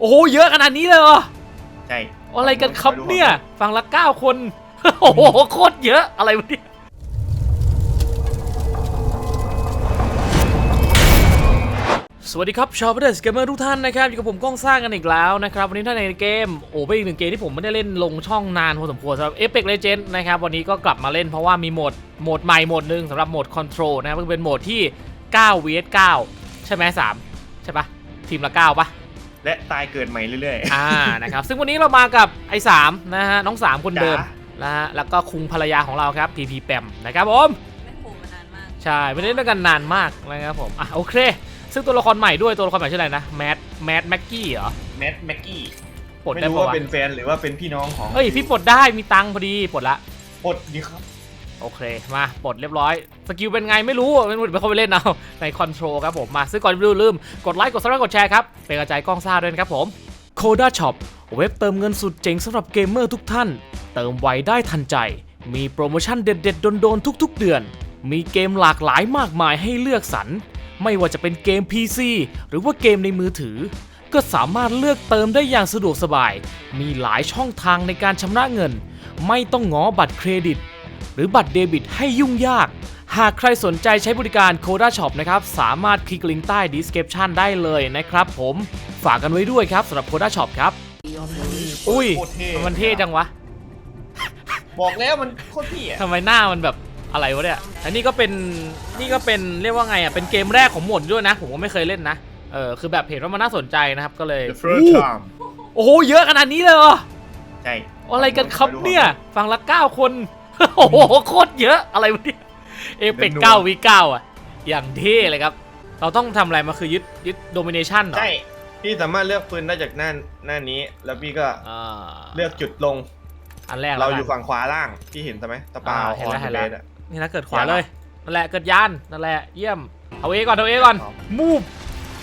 โอ้โหเยอะขนาดนี้เลยเหรอใช่อะไรกันครับเนี่ยฝั่งละเก้าคนโอ้โหโคตรเยอะอะไรวะเนี่ยสวัสดีครับชาวประเดสเกมเมอร์ทุกท่านนะครับอยู่กับผมก้องสร้างกันอีกแล้วนะครับวันนี้ท่านในเกมโอ้เป็นอีกหนึ่งเกมที่ผมไม่ได้เล่นลงช่องนานพอสมควรสำหรับ Apex Legends นะครับวันนี้ก็กลับมาเล่นเพราะว่ามีโหมดโหมดใหม่โหมดหนึ่งสำหรับโหมด Control นะครับก็เป็นโหมดที่9 vs 9ใช่ไหม3ใช่ปะทีมละ 9ปะ และตายเกิดใหม่เรื่อย อ่านะครับซึ่งวันนี้เรามากับไอ้สามนะฮะน้องสามคนเดิมจ๋านะฮะแล้วก็คุงภรรยาของเราครับพีพีแปมนะครับผมไม่โผล่มานานมากใช่ไม่ได้เล่นด้วยกันนานมากนะครับผมอะโอเค ซึ่งตัวละครใหม่ด้วยตัวละครใหม่ชื่ออะไรนะแมดแมดแม็กกี้เหรอๆแมทแม็กกี้ปลดไม่ได้รู้ปะว่าวะเป็นแฟนหรือว่าเป็นพี่น้องของเอ้ยพี่ปลดได้มีตังค์พอดีปลดละปลดดีครับ โอเค มาปลดเรียบร้อย สกิลเป็นไงไม่รู้ไม่รู้เดี๋ยวไปเข้าไปเล่นเอาในคอนโทรลครับผม มาซื้อก่อนไม่ลืม กดไลค์กดซับสไครต์กดแชร์ครับ เป็นกระจายกล้องซ่าด้วยครับผม Coda Shop เว็บเติมเงินสุดเจ๋งสำหรับเกมเมอร์ทุกท่าน เติมไวได้ทันใจ มีโปรโมชั่นเด็ดๆโดนๆทุก ๆ เดือน มีเกมหลากหลายมากมายให้เลือกสรรไม่ว่าจะเป็นเกม PC หรือว่าเกมในมือถือ ก็สามารถเลือกเติมได้อย่างสะดวกสบาย มีหลายช่องทางในการชำระเงิน ไม่ต้องง้อบัตรเครดิต หรือบัตรเดบิตให้ยุ่งยาก หากใครสนใจใช้บริการ Coda Shop นะครับ สามารถคลิกลิงก์ใต้ description ได้เลยนะครับผมฝากกันไว้ด้วยครับสำหรับ Coda Shop ครับ อุ้ยโคตรเท่ มันเท่จังวะ บอกแล้วมันโคตรเท่อะทำไมหน้ามันแบบอะไรวะเนี่ย อันนี้ก็เป็นนี่ก็เป็นเรียกว่าไงอะ เป็นเกมแรกของโหมดด้วยนะ ผมก็ไม่เคยเล่นนะ เออคือแบบเห็นว่ามันน่าสนใจนะครับก็เลย The first อู้ time โอ้โหเยอะขนาดนี้เลยเหรอใช่อะไรกันครับเนี่ย ฝั่งละเก้าคน โอ้โหโคตรเยอะอะไรวะเนี่ยเอเป็กเก้าวีเก้าอะ อย่างเท่เลยครับ เราต้องทำอะไรมาคือยึดยึดโดมิเนชันเหรอใช่ พี่สามารถเลือกปืนได้จากหน้าหน้านี้ แล้วพี่ก็อ่าเลือกจุดลง อันแรกเราแล้วกันอยู่ฝั่งขวาล่าง พี่เห็นใช่ไหมตะปาอ่าอเห็นอแล้นวเห็นเบแล้วสอะ นี่นะเกิดขวาอย่าเลยนั่นแหละเกิดยานนั่นแหละเยี่ยมเอาเอก่อนเอาเอก่อนครับ มูฟ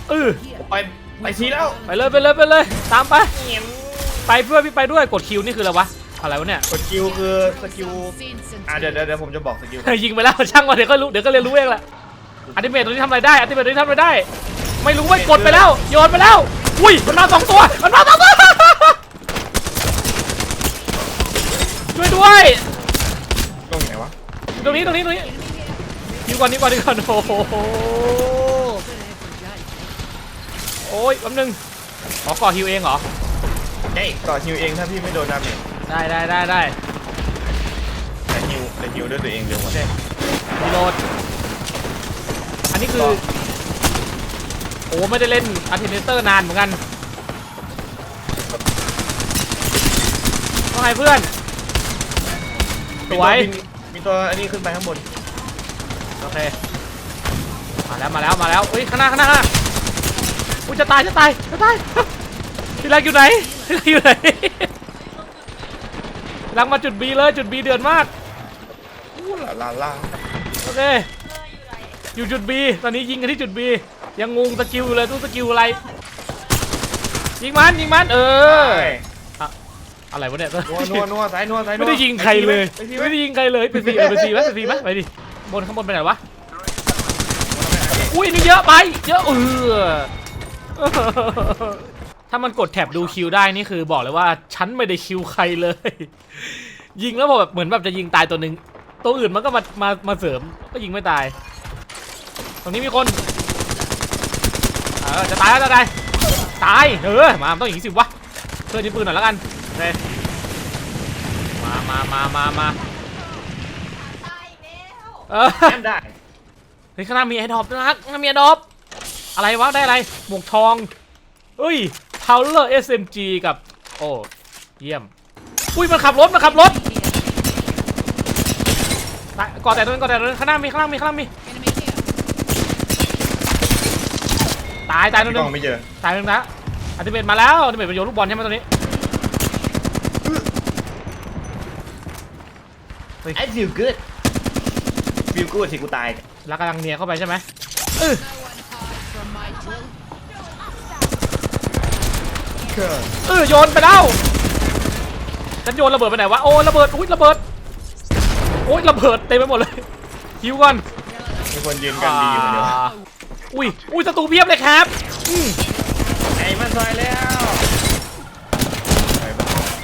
เออไปไปทีแล้ว ไปเลยไปเลยไปเลยตามไป ไปเพื่อนพี่ไปด้วยกดคิวนี่คืออะไรวะ อะไรวะเนี่ยกดคิวคือสกิลอะเดี๋ยวเดี๋ยวเดี๋ยวผมจะบอกสกิล ยิงไปแล้วช่างมาเดี๋ยวก็รู้เดี๋ยวก็เรียนรู้เองแหละอัติเมตตัวนี้ทำอะไรได้อัติเมตตัวนี้ทำอะไรได้ ไม่รู้เว้ยกดไปแล้วโยนไปแล้วอุ้ยมันมาสองตัวมันมาสองตัวช่วยด้วยตรงไหนวะตรงนี้ตรงนี้ตรงนี้ยิงก่อนยิงก่อนยิงก่อนโอ้โหโอ้ยแป๊บนึงขอก่อฮิวเองเหรอใช่ต่อฮิวเองถ้าพี่ไม่โดนดาเมจ ได้ได้ได้ได้แต่ฮิวแต่ฮิวด้วยตัวเองเร็วกว่ารีโหลด อันนี้คือ โอ้ไม่ได้เล่นอัลเทอร์เนเตอร์นานเหมือนกันว่าไงเพื่อนสมีวยบินมีตัวอันนี้ขึ้นไปข้างบนโอเค มาแล้วมาแล้วมาแล้วอุ้ยข้างหน้าข้างหน้าข้างหน้าอุ้ยจะตายจะตายจะตาย ที่รักอยู่ไหนที่รักอยู่ไหน ลังมาจุดบีเลยจุดบีเดือดมากอู้ลาลาลาโอเคอยู่จุดบีตอนนี้ยิงกันที่จุดบียังงงสกิลอยู่เลยตู้สกิลอะไรยิงมันยิงมันเอออะไรวะเนี่ยนัวนัวนัวสายนัวสายนัวไม่ได้ยิงใครเลยไปทีไหมไม่ได้ยิงใครเลยไปสีเออไปสีไหมไปสีไหมไปดิบนข้างบนไปไหนวะอุ้ยนี่เยอะไปเยอะเออ ถ้ามันกดแท็บดูคิวได้นี่คือบอกเลยว่าฉันไม่ได้คิวใครเลย ยิงแล้วบอกแบบเหมือนแบบจะยิงตายตัวหนึ่งตัวอื่นมันก็มามามาเสริมก็ยิงไม่ตาย ตรงนี้มีคนเออจะตายแล้วจะตายตายเออมาต้องอย่างนี้สิวะเพื่อนยิงปืนหน่อยแล้วกันโอเคมามามามามาตายแล้วเออแอมได้เฮ้ยข้างหน้ามีไอ้ดอปนะข้างหน้ามีไอ้ดอปอะไรวะได้อะไรหมวกทองเอ้ย Power SMG กับ โอ้เยี่ยม อุ้ยมันขับรถมันขับรถตายก่อแต่ตัวนึงก่อแต่ตัวนึงข้างหน้ามีข้างล่างมีข้างล่างมีตายตายตัวพี่นึกงองไม่เจอตายตัวนึงนะอัลติเมตมาแล้วอัลติเมตไปโยนลูกบอลใช่ไหมตัวนี้ไอ้ feel good feel good สิกูตายแล้วกำลังเนียเข้าไปใช่ไหมเออ เออโยนไปแล้วฉันโยนระเบิดไปไหนวะโอ้ระเบิดอุ้ยระเบิดโอ้ยระเบิดเต็มไปหมดเลยฮิวก่อนมีคนยืนกันดีอยู่คนเดียวอ่าอุ้ยอุ้ยศัตรูเพียบเลยครับอืมไอ้มันซอยแล้ว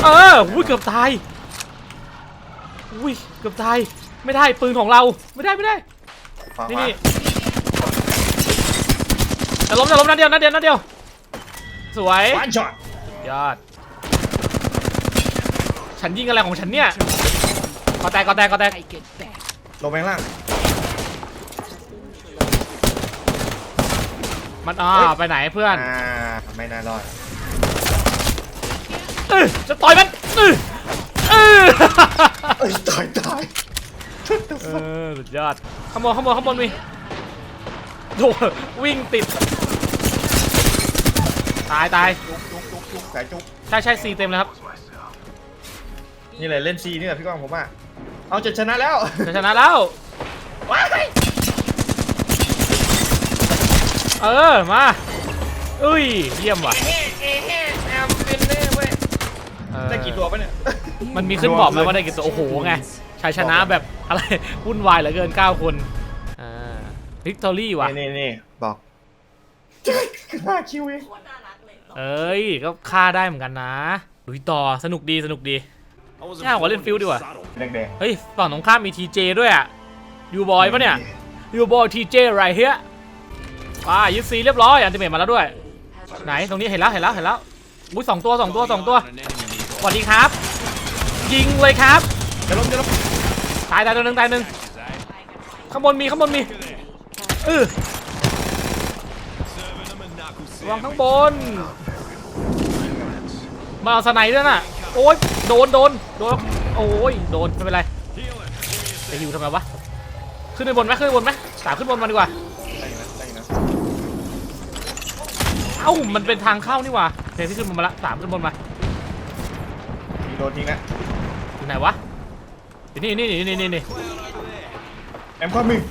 เอออุ้ยเกือบตายอุ้ยเกือบตายไม่ได้ปืนของเราไม่ได้ไม่ได้ขวานี่ขวานี่จะล้มจะล้มนัดเดียวนัดเดียวนัดเดียวสวยวันช็อต ยอด ฉันยิงอะไรของฉันเนี่ยกอแตกกอแตกกอแตกลงไปข้างล่างมันอ่าเฮ้ยไปไหนเพื่อน อ่าไม่น่ารอดเออจะต่อยมันเออเออเอ้ยตายตายเออสุดยอดข้างบนข้างบนข้างบนมีโถ่วิ่งติด ตายตาย จุกจุกจุกจุกสายจุกใช่ใช่ซีเต็มเลยครับนี่เลยเล่นซีนี่แหละพี่ก้องผมอะเอาจะชนะแล้วจะชนะแล้วว้ายเออมาอุ้ยเยี่ยมว่ะเฮ้เฮ้เฮ้แอมเป็นเน่เว้ยเออได้กี่ตัวปะเนี่ยมันมีขึ้นบอกไหมว่าได้กี่ตัวโอ้โหไงชัยชนะแบบอะไรวุ่นวายเหลือเกิน 9 คนอ่าวิกตอรี่ว่ะนี่นี่นี่บอกห้าคิวเองโคตรน่ารัก เลยเอ้ย ก็ฆ่าได้เหมือนกันนะลุยต่อสนุกดีสนุกดียากกว่าเล่นฟิลด์ดีกว่าแดงแดงเฮ้ยฝั่งตรงข้ามมีทีเจด้วยอะยูบอยปะเนี่ยยูบอยทีเจไรเฮียอ่ายึดซีเรียบร้อยอันติเมตมาแล้วด้วย ไหนตรงนี้เห็นแล้วเห็นแล้วเห็นแล้วอุ้ยสองตัวสองตัวสองตัวสวัสดีครับ ยิงเลยครับจะล้มจะล้มตายตายตัวหนึ่งตายหนึ่งข้างบนมีข้างบนมีเออวางข้างบน มาเอาสไนด์ด้วยน่ะ โอ้ยโดนโดนโดน โอ้ยโดนไม่เป็นไรจะหิวทำไมวะ ขึ้นไปบนไหมขึ้นไปบนไหมสามขึ้นบนมาดีกว่าได้อยู่นะได้อยู่นะเอ้ามันเป็นทางเข้านี่หว่าเดี๋ยวที่ขึ้นบนมาละสามขึ้นบนมามีโดนจริงนะอยู่ไหนวะอยู่นี่นี่นี่นี่นี่นี่แอมความมึง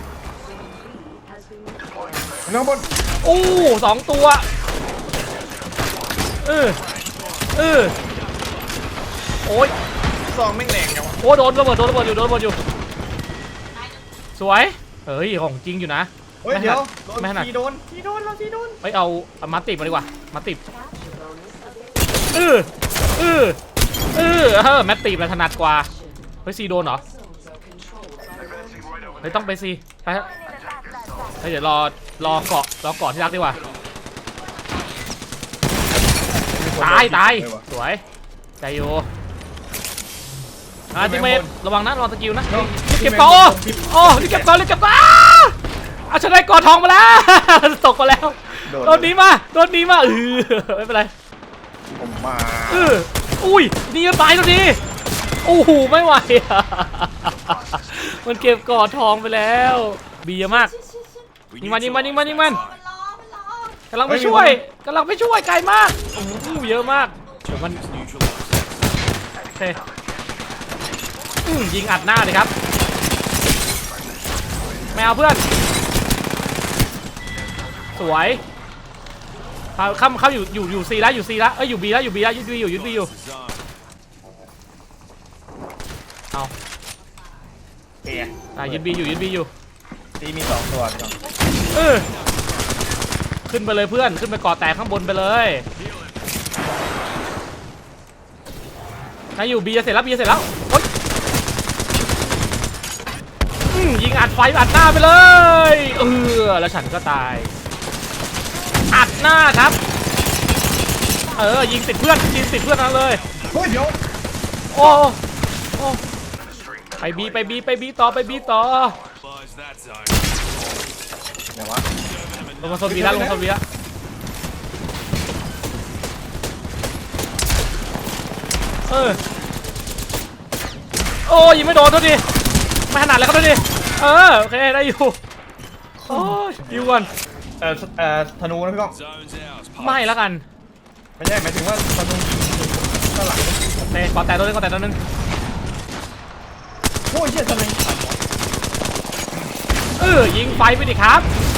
น้องบนโอ้สองตัวเออ เออโอ้ยซองไม่งแรงจังวะโอ้โดนระเบิดโดนระเบิดอยู่โดนระเบิดอยู่ สวยเฮ้ยของจริงอยู่นะ เฮ้ยเดี๋ยวโดนไม่ถนัด ทีโดนทีโดนเราทีโดนไปเอาเอามาติดมาดีกว่ามาติดเออเออเออเออแมตติดมันถนัดกว่าเฮ้ยซีโดนเหรอเฮ้ยต้องไปซีไปฮะเฮ้ยเดี๋ยวรอรอเกาะรอเกาะที่รักดีกว่า ตายตายเออว่ะสวยใจโยอาจิเมตระวังนะระวังสกิลนะน้องรีบเก็บก่อนโอ้โอ้รีบเก็บก่อนรีบเก็บก่อนอ้าเอาฉันได้กอดทองมาแล้วตกมาแล้วโดนโดนหนี้มาโดนหนี้มาเออไม่เป็นไรผมมาเอออุ้ยหนี่ตายตัวนี้โอ้โหไม่ไหวอะมันเก็บกอดทองไปแล้ว บีเยอะมากยิงมันยิงมันยิงมันยิงมันมันรอมันรอ กำลังไปช่วยกำลังไปช่วยไกลมากโอ้โหเยอะมากเดี๋ยวมันโอเคอืมยิงอัดหน้าเลยครับไม่เอาเพื่อน สวยเข้าเข้าเข้าอยู่อยู่อยู่ซีแล้วอยู่ซีแล้วเอ้ยอยู่บีแล้วอยู่บีแล้วยึดบีอยู่ยึดบีอยู่เอาเอียอะยึดบีอยู่ยึดบีอยู่ ตีมีสองตัวพี่น้องเออ ขึ้นไปเลยเพื่อนขึ้นไปเกาะแตกข้างบนไปเลยนายอยู่บีจะเสร็จแล้วบีจะเสร็จแล้วโอ๊ยอืมยิงอัดไฟอัดหน้าไปเลยเออแล้วฉันก็ตาย อัดหน้าครับ เออยิงติดเพื่อนยิงติดเพื่อนนั่นเลยเฮ้ยเดี๋ยวโอ้โอ้ไปบีไปบีไปบีต่อไปบีต่อเดี๋ยววะ ลงมาโซนบีแล้วลงมาโซนบีแล้วเออโอ้ยิงไม่โดนโทษทีไม่ถนัดแล้วก็โทษทีเออโอเคได้อยู่โอ้ยยิวก่อนเอ่อเอ่อธนูนะพี่ก้องไม่แล้วกันไม่ใช่หมายถึงว่าธนูข้างหลังโอเคก่อนแต่ตัวนึงก่อนแต่ตัวนึงโอ้ยเชี่ยทำไมขัดวะเออยิงไฟไปดิครับอืม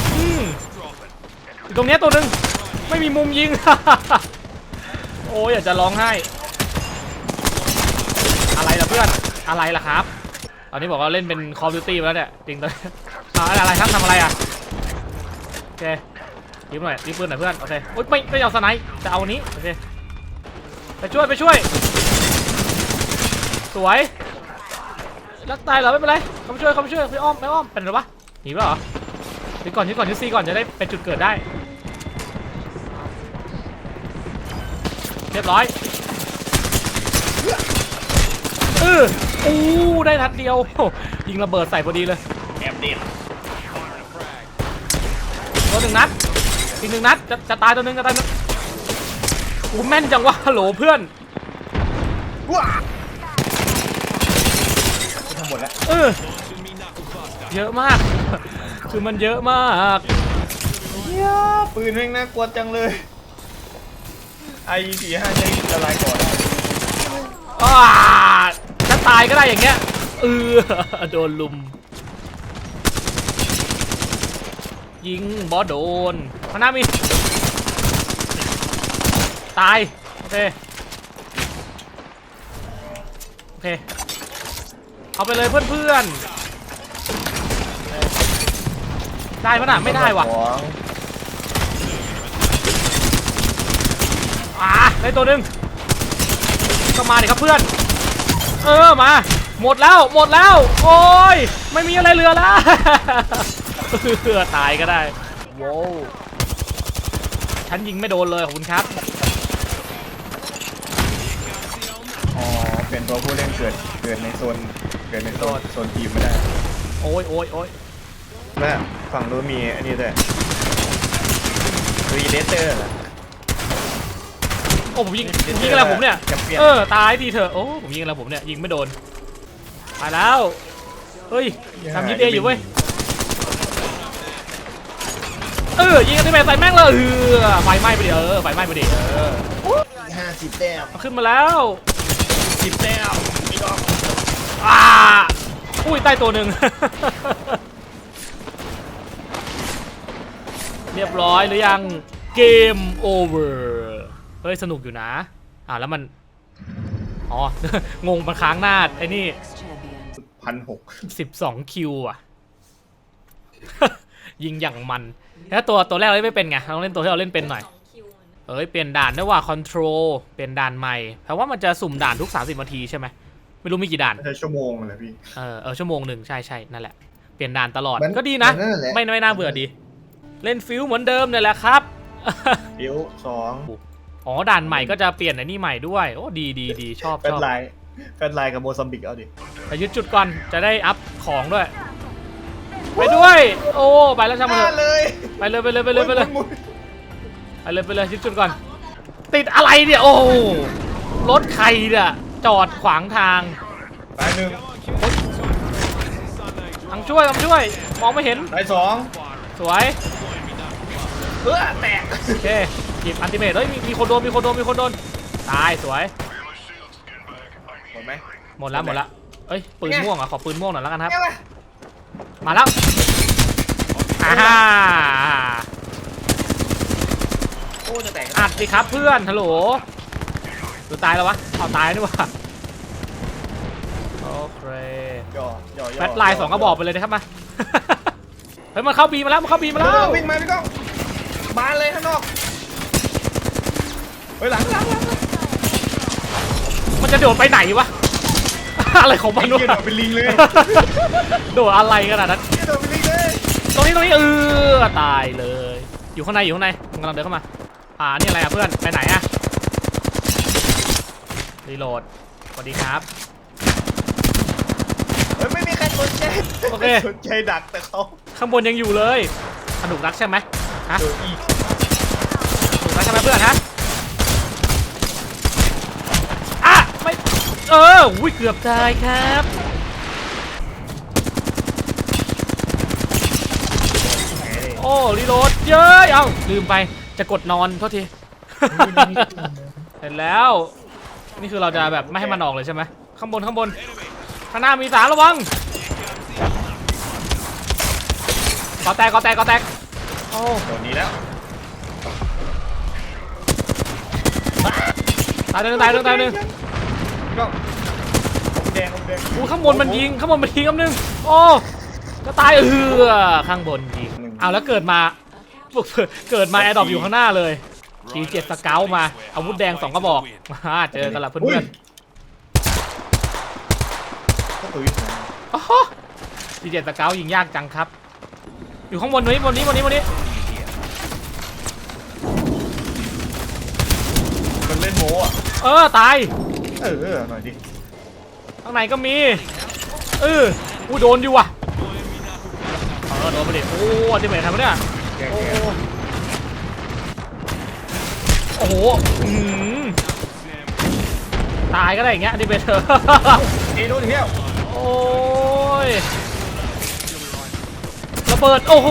อยู่ตรงเนี้ยตัวหนึ่งไม่มีมุมยิง โอ้ยอยากจะร้องไห้ อะไรล่ะเพื่อน อะไรล่ะครับ ตอนนี้บอกว่าเล่นเป็น Call of Duty มาแล้วเนี่ย จริงตอนอ่าอะไรครับทำอะไรอะ โอเคยิงหน่อยยิงปืนหน่อยเพื่อน โอเคโอ๊ยไม่ไม่เอาสไนป์จะเอาอันนี้ โอเค ไปช่วยไปช่วย สวยรักตายเหรอไม่เป็นไรเขามาช่วยเขามาช่วยไปอ้อมไปอ้อมเป็นไรวะหนีไปเหรอ ยึดก่อนยึดก่อนยึดซีก่อนจะได้เป็นจุดเกิดได้ เรียบร้อยเอออู้ได้นัดเดียวโอ้ยิงระเบิดใส่พอดีเลยแอบเด็ดตัวหนึ่งนัดอีกหนึ่งนัดจะจะตายตัวหนึ่งจะตายตัวหนึ่งกูแม่นจังวะฮัลโหลเพื่อนว้าทำหมดแล้วเออเยอะมาก คือมันเยอะมากเฮียปืนแม่งน่ากลัวจังเลยไอสี่ห้าใช้ละลายก่อนได้อ้าจะตายก็ได้อย่างเงี้ยเออโดนลุม ยิงบอสโดนข้างหน้ามี ตาย โอเค โอเค เอาไปเลยเพื่อนๆ ได้ปะน่ะไม่ได้ว่ะของอ่าได้ตัวหนึ่งก็มาดิครับเพื่อน เออมา หมดแล้วหมดแล้ว โอ้ยไม่มีอะไรเหลือแล้วเออตายก็ได้โว้วฉันยิงไม่โดนเลยขอบคุณครับอ๋อเป็นตัวผู้เล่นเกิดเกิดในโซนเกิดในโซนโซนทีมไม่ได้ โอ้ยโอ้ยโอ้ย และฝั่งนู้นมีอันนี้ด้วยรีเดเตอร์เหรอโอ้ผมยิงผมยิงอะไรผมเนี่ยแชมเปี้ยนเออตายทีเถอะ โอ้ผมยิงอะไรผมเนี่ยยิงไม่โดนไปแล้ว เฮ้ยทำยิงเออยู่เว้ย เออยิงกันที่แม่ใส่แม่งเลยเออไฟไหม้ไปดิเออไฟไหม้ไปดิเออห้าสิบแต้มเอาขึ้นมาแล้วสิบแต้มอีกรอบอ่าอุ้ยใต้ตัวหนึ่ง เรียบร้อยหรือยังเกมโอเวอร์เฮ้ยสนุกอยู่นะ อ่าแล้วมัน อ๋อ งงมันค้างหน้าไอ้นี่พันหก12คิวอะ ยิงอย่างมันแล้วตัวตัวแรกเราเล่นไม่เป็นไงเราต้องเล่นตัวที่เราเล่นเป็นหน่อยสองคิวมันเอ้ยเปลี่ยนด่านด้วยว่าคอนโทรลเปลี่ยนด่านใหม่แปลว่ามันจะสุ่มด่านทุก 30นาทีใช่ไหมไม่รู้มีกี่ด่านใช้ชั่วโมงเลยพี่เออเออชั่วโมงหนึ่งใช่ใช่นั่นแหละเปลี่ยนด่านตลอดมันก็ดีนะมันนั่นแหละไม่ไม่น่าเบื่อดี เล่นฟิลเหมือนเดิมเนี่ยแหละครับเดี๋ยวสองอ๋อด่านใหม่ก็จะเปลี่ยนไอ้นี่ใหม่ด้วย โอ้ดีดีดีชอบเป็นชอบลายเป็นลายกับโมซัมบิกเอาดิไปยึดจุดก่อนจะได้อัพของด้วย ไปด้วย โอ้ไปแล้วช่างมันเถอะเลยไปเลยไปเลยไปเลยไปเลยหมุนไปเลยไปเลยยึดจุดก่อน ติดอะไรเนี่ยโอ้โหรถใครเนี่ยจอดขวางทางลายหนึ่งทางช่วยทางช่วย มองไม่เห็นลายสองสวย เพื่อแตกโอเคหยิบอันติเมทเฮ้ยมีมีคนโดนมีคนโดนมีคนโดนตายสวย หมดไหม หมดแล้วหมดแล้วเอ้ยปืนม่วงอะขอปืนม่วงหน่อยแล้วกันครับเนี่ยมามาแล้วอ่าฮ่าโอ้จะแตกอัดสิครับเพื่อนฮัลโหลดูตายแล้ววะเอาตายนี่วะโอเคย่อย่อแฟลชไลน์สองกระบอกไปเลยนะครับมา เฮ้ยมันเข้าบีมาแล้วมันเข้าบีมาแล้แล้วววิ่งมาพี่ก้อง บานเลยข้างนอกเฮ้ยหลังหลังหลังมันจะโดดไปไหนวะ อะไรของมันไอ้วะเหี้ยโดดเป็นลิงเลย โดดอะไรขนาดนั้น เหี้ยโดดเป็นลิงเลยตรงนี้ตรงนี้เออตายเลย อยู่ข้างในอยู่ข้างในมันกำลังเดินเข้ามา อ่านี่อะไรอะเพื่อนไปไหนอะรีโหลดสวัสดีครับ เฮ้ยไม่มีใครสนใจโอเค สนใจดักแต่เขาข้างบนยังอยู่เลยสนุกนักใช่ไหม ฮะโดนอีกสนุกนักใช่ไหมเพื่อนฮะอะไม่ เอออุ้ยเกือบตายครับ โอ้รีโหลดเย้ย เอ้าลืมไป จะกดนอนโทษที เสร็จแล้ว นี่คือเราจะแบบไม่ให้มันออกเลยใช่ไหม ข้างบนข้างบน ข้างหน้ามีสารระวังก่อแตกก่อแตกก่อแตก อ้โดนนี้แล้วตายหนึ่งตายหนึ่งตายหนึ่งพี่ก้องผมแดงผมแดงอู้ข้างบนมันยิงข้างบนมันยิงคำนึงโอ้ก็ตายเออข้างบนยิงเอาแล้วเกิดมาเกิดมาแอร์ดรอปอยู่ข้างหน้าเลยทีเจ็ดสเกลมาอาวุธแดงสองกระบอกมาเจอกันละเพื่อนๆปืนโอ้โหดีเจสเกลยิงยากจังครับ อยู่ข้างบนนี้บนนี้บนนี้บนนี้มันเล่นโม้อะเออตายเออหน่อยดิข้างในก็มีเอออู้โดนดิว่ะเออโดนไปดิโอ้อันติเมททำไมเนี่ยแกโอ้แกโอ้โหอื้อหือตายก็ได้อย่างเงี้ยอันติเมทเธอ เอ้ยโดนอีกแล้วโอ้ย ระเบิด โอ้โห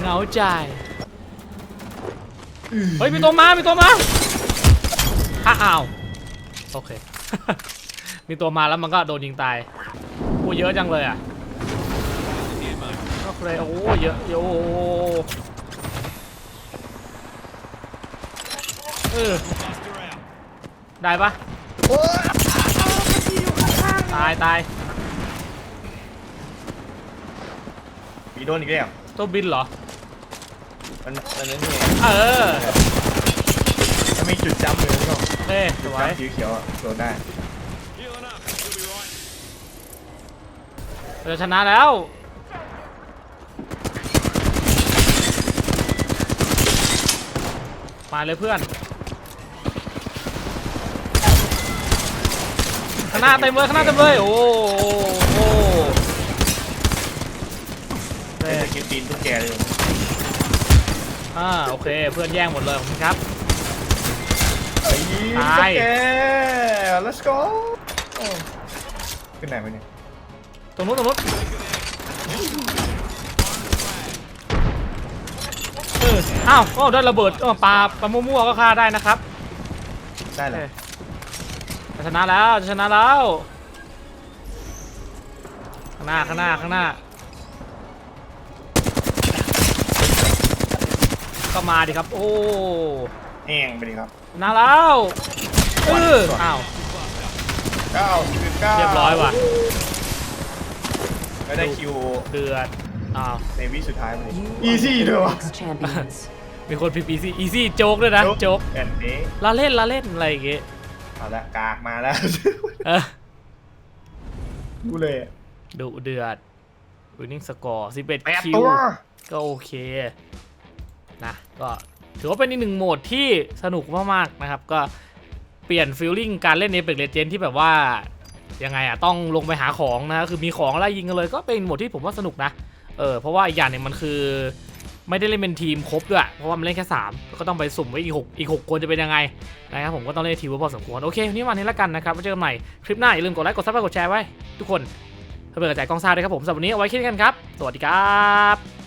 เหงาใจเฮ้ยมีตัวมา มีตัวมาอ้าวโอเค มีตัวมาแล้วมันก็โดนยิงตายโอ้เยอะจังเลยอะโอเคโอ้เยอะเยอะโอ้เออได้ปะตายตาย มีโดนอีกแล้วตัวบินเหรอ มันมันนั่นไงเออถ้าไม่จุดจำเลยก็เฮ้ยสจุดวยจำสีเขียวๆอะโดนได้เราจะชนะแล้ว มาเลยเพื่อน ข้างหน้าเต็มเลยข้างหน้าเต็มเลย โอ้โหโอ้โห เล่นสกิลตีนทุกแกเลย อ่าโอเค เพื่อนแย่งหมดเลยขอบคุณครับไอ้ตายแก let's go โอ้ขึ้นไหนมาเนี่ยตรงนู้นตรงนู้นเอออ้าวก็ได้ระเบิดเออปลาปลามั่วๆก็ฆ่าได้นะครับได้เลยจะชนะแล้วจะชนะแล้ว ข้างหน้าข้างหน้าข้างหน้า ก็มาดิครับ โอ้แห้งไปดิครับชนะแล้วเอออ้าวเก้าสิบเก้าเรียบร้อยว่ะไม่ได้คิวเดือดอ้าวในวิสุดท้ายมาเลย You easy are ด้วยวะ Apex champions. มีคนพีพีซีอีซี่โจ๊กด้วยนะโจ๊กแอนนี้ละเล่นละเล่นอะไรอย่างเงี้ยเอาละกากมาแล้วเออดูเลยอะดุเดือด winning score 11แปดคิวตัวก็โอเค นะก็ถือว่าเป็นอีกหนึ่งโหมดที่สนุกมากๆนะครับ ก็เปลี่ยนฟีลลิ่งการเล่น Apex Legends ที่แบบว่ายังไงอะต้องลงไปหาของนะคือมีของไล่ยิงกันเลย ก็เป็นโหมดที่ผมว่าสนุกนะเออเพราะว่าอีกอย่างหนึงมันคือไม่ได้เล่นเป็นทีมครบด้วยเพราะว่ามันเล่นแค่3ก็ต้องไปสุ่มไว้อีก6อีก6คนจะเป็นยังไงนะครับผมก็ต้องเล่นทีมพอสมควรโอเควันนี้วันนี้แล้วกันนะครับไว้เจอกันใหม่คลิปหน้าอย่าลืมกดไลค์กดซับสไครต์กดแชร์ไว้ทุกคนเพื่อเป็นกำลังใจกองซ่าด้วยครับผมสำหรับวันนี้เอาไว้แค่นี้กันครับ สวัสดีครับ